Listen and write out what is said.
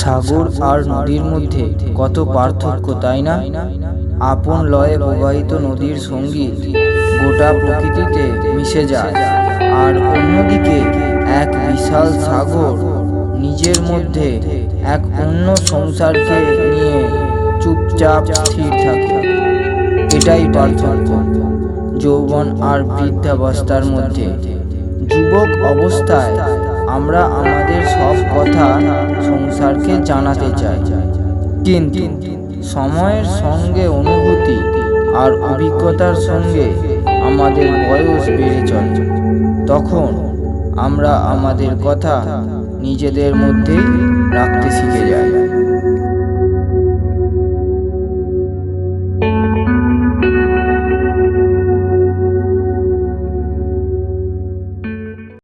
সাগর আর নদীর মধ্যে কত পার্থক্য, তাই না? আপন লয়ে প্রবাহিত নদীর সংগীত গোটা প্রকৃতিতে মিশে যায়। আর অন্যদিকে এক বিশাল সাগর নিজের মধ্যে এক অন্য সংসারকে নিয়ে চুপচাপ স্থির থাকে। এটাই পার্থক্য। যৌবন আর বৃদ্ধাবস্থার মধ্যে। যুবক অবস্থায় আমরা আমাদের সব কথা সংসারকে জানাতে চাই। কিন্তু সময়ের সঙ্গে অনুভূতি আর অভিজ্ঞতার সঙ্গে আমাদের বয়স বেড়ে চলে। তখন আমরা আমাদের কথা নিজেদের মধ্যেই রাখতে শিখে যাই।